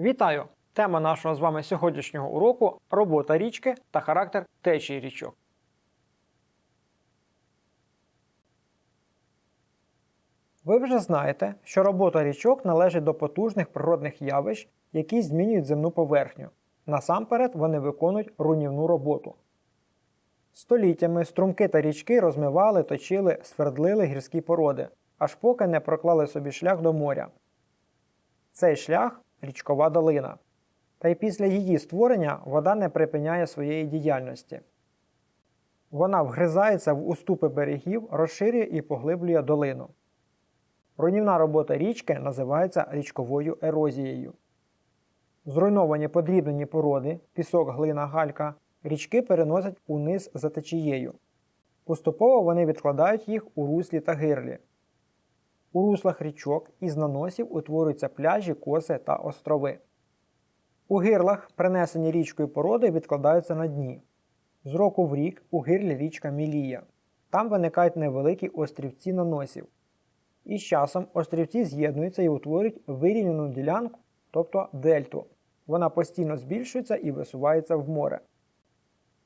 Вітаю! Тема нашого з вами сьогоднішнього уроку робота річки та характер течії річок. Ви вже знаєте, що робота річок належить до потужних природних явищ, які змінюють земну поверхню. Насамперед вони виконують руйнівну роботу. Століттями струмки та річки розмивали, точили, свердлили гірські породи, аж поки не проклали собі шлях до моря. Цей шлях річкова долина. Та й після її створення вода не припиняє своєї діяльності. Вона вгризається в уступи берегів, розширює і поглиблює долину. Руйнівна робота річки називається річковою ерозією. Зруйновані подрібнені породи, пісок, глина, галька, річки переносять униз за течією. Поступово вони відкладають їх у руслі та гирлі. У руслах річок із наносів утворюються пляжі, коси та острови. У гирлах принесені річкою породи відкладаються на дні. З року в рік у гирлі річка міліє. Там виникають невеликі острівці наносів. І з часом острівці з'єднуються і утворюють вирівняну ділянку, тобто дельту. Вона постійно збільшується і висувається в море.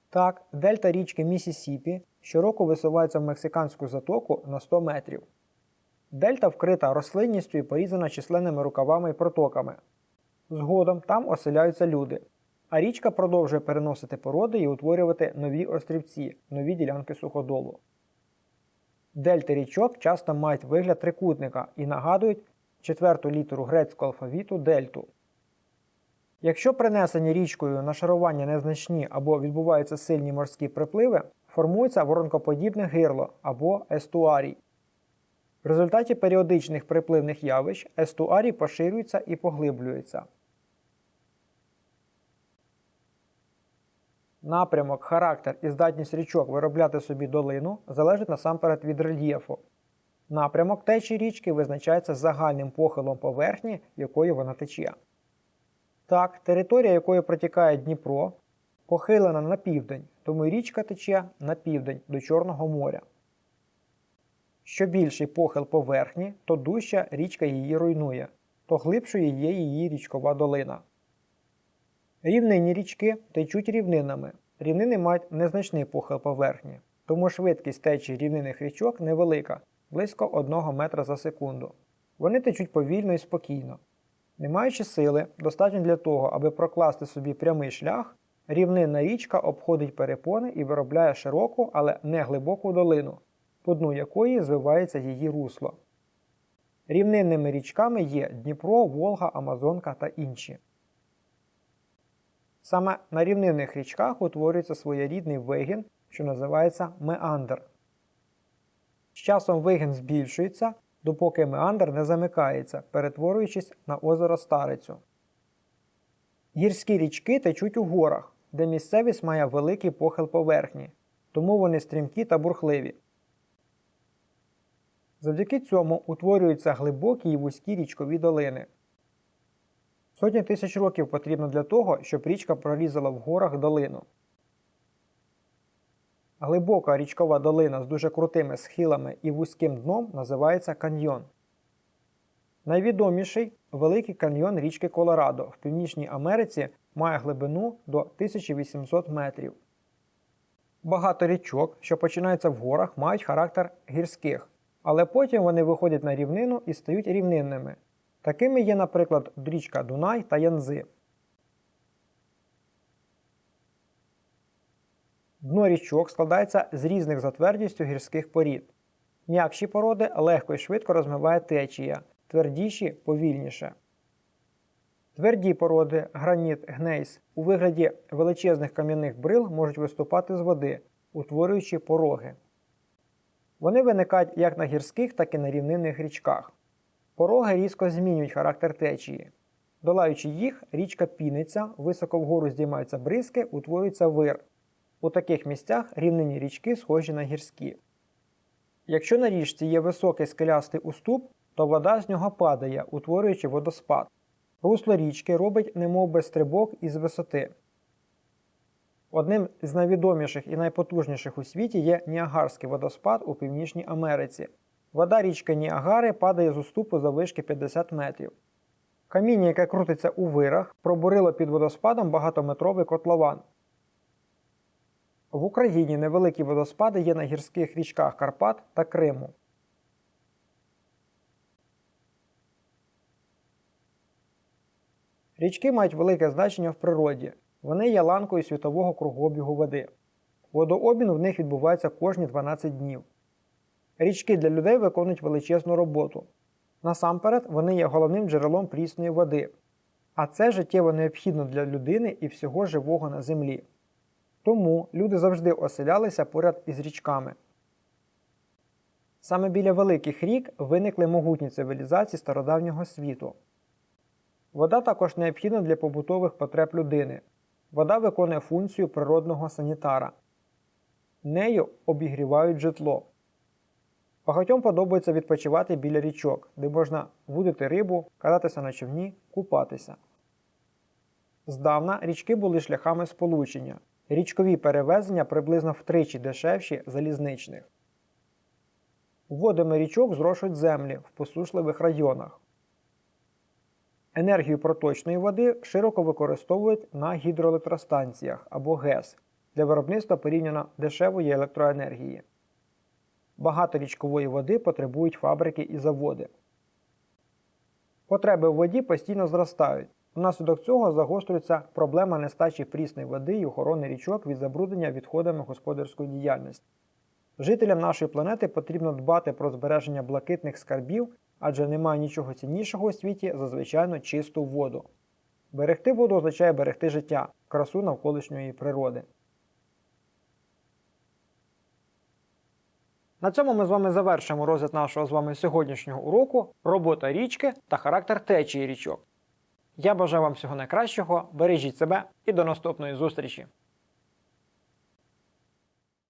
Так, дельта річки Місісіпі щороку висувається в Мексиканську затоку на 100 метрів. Дельта вкрита рослинністю і порізана численними рукавами і протоками. Згодом там оселяються люди, а річка продовжує переносити породи і утворювати нові острівці, нові ділянки суходолу. Дельти річок часто мають вигляд трикутника і нагадують четверту літеру грецького алфавіту дельту. Якщо принесені річкою нашарування незначні або відбуваються сильні морські припливи, формується воронкоподібне гирло або естуарій. В результаті періодичних припливних явищ естуарій поширюється і поглиблюється. Напрямок, характер і здатність річок виробляти собі долину залежить насамперед від рельєфу. Напрямок течії річки визначається загальним похилом поверхні, якою вона тече. Так, територія, якою протікає Дніпро, похилена на південь, тому річка тече на південь до Чорного моря. Що більший похил поверхні, то дужча річка її руйнує, то глибшою є її річкова долина. Рівнинні річки течуть рівнинами. Рівнини мають незначний похил поверхні, тому швидкість течії рівнинних річок невелика, близько 1 метра за секунду. Вони течуть повільно і спокійно. Не маючи сили, достатньо для того, аби прокласти собі прямий шлях, рівнинна річка обходить перепони і виробляє широку, але не глибоку долину, по дну якої звивається її русло. Рівнинними річками є Дніпро, Волга, Амазонка та інші. Саме на рівнинних річках утворюється своєрідний вигін, що називається меандр. З часом вигін збільшується, допоки меандр не замикається, перетворюючись на озеро Старицю. Гірські річки течуть у горах, де місцевість має великий похил поверхні, тому вони стрімкі та бурхливі. Завдяки цьому утворюються глибокі і вузькі річкові долини. Сотні тисяч років потрібно для того, щоб річка прорізала в горах долину. Глибока річкова долина з дуже крутими схилами і вузьким дном називається каньйон. Найвідоміший великий каньйон річки Колорадо в Північній Америці має глибину до 1800 метрів. Багато річок, що починаються в горах, мають характер гірських, але потім вони виходять на рівнину і стають рівнинними. Такими є, наприклад, річка Дунай та Янзи. Дно річок складається з різних за твердістю гірських порід. М'якші породи легко і швидко розмиває течія, твердіші повільніше. Тверді породи граніт, гнейс у вигляді величезних кам'яних брил можуть виступати з води, утворюючи пороги. Вони виникають як на гірських, так і на рівнинних річках. Пороги різко змінюють характер течії. Долаючи їх, річка піниться, високо вгору здіймаються бризки, утворюється вир. У таких місцях рівнинні річки схожі на гірські. Якщо на річці є високий скелястий уступ, то вода з нього падає, утворюючи водоспад. Русло річки робить немовби стрибок із висоти. Одним з найвідоміших і найпотужніших у світі є Ніагарський водоспад у Північній Америці. Вода річки Ніагари падає з уступу за вишки 50 метрів. Каміння, яке крутиться у вирах, пробурило під водоспадом багатометровий котлован. В Україні невеликі водоспади є на гірських річках Карпат та Криму. Річки мають велике значення в природі. Вони є ланкою світового кругообігу води. Водообмін в них відбувається кожні 12 днів. Річки для людей виконують величезну роботу. Насамперед, вони є головним джерелом прісної води, а це життєво необхідно для людини і всього живого на землі. Тому люди завжди оселялися поряд із річками. Саме біля великих рік виникли могутні цивілізації стародавнього світу. Вода також необхідна для побутових потреб людини. Вода виконує функцію природного санітара. Нею обігрівають житло. Багатьом подобається відпочивати біля річок, де можна вудити рибу, кататися на човні, купатися. Здавна річки були шляхами сполучення. Річкові перевезення приблизно втричі дешевші залізничних. Водами річок зрошують землі в посушливих районах. Енергію проточної води широко використовують на гідроелектростанціях або ГЕС для виробництва порівняно дешевої електроенергії. Багато річкової води потребують фабрики і заводи. Потреби в воді постійно зростають. Внаслідок цього загострюється проблема нестачі прісної води і охорони річок від забруднення відходами господарської діяльності. Жителям нашої планети потрібно дбати про збереження блакитних скарбів, адже немає нічого ціннішого у світі за звичайно чисту воду. Берегти воду означає берегти життя, красу навколишньої природи. На цьому ми з вами завершимо розгляд нашого з вами сьогоднішнього уроку робота річки та характер течії річок. Я бажаю вам всього найкращого, бережіть себе і до наступної зустрічі!